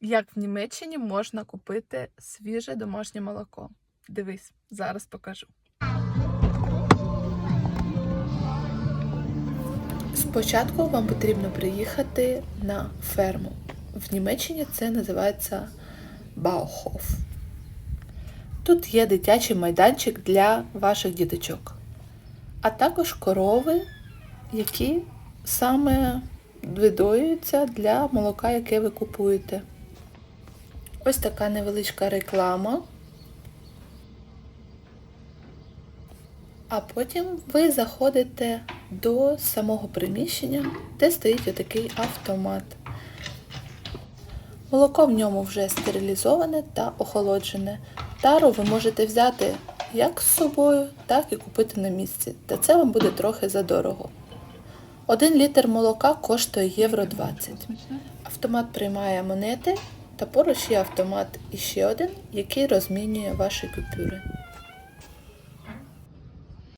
Як в Німеччині можна купити свіже домашнє молоко? Дивись, зараз покажу. Спочатку вам потрібно приїхати на ферму. В Німеччині це називається Bauhof. Тут є дитячий майданчик для ваших діточок, а також корови, які саме видоюються для молока, яке ви купуєте. Ось така невеличка реклама. А потім ви заходите до самого приміщення, де стоїть отакий автомат. Молоко в ньому вже стерилізоване та охолоджене. Тару ви можете взяти як з собою, так і купити на місці. Та це вам буде трохи задорого. Один літр молока коштує євро 20. Автомат приймає монети, та поруч є автомат іще один, який розмінює ваші купюри.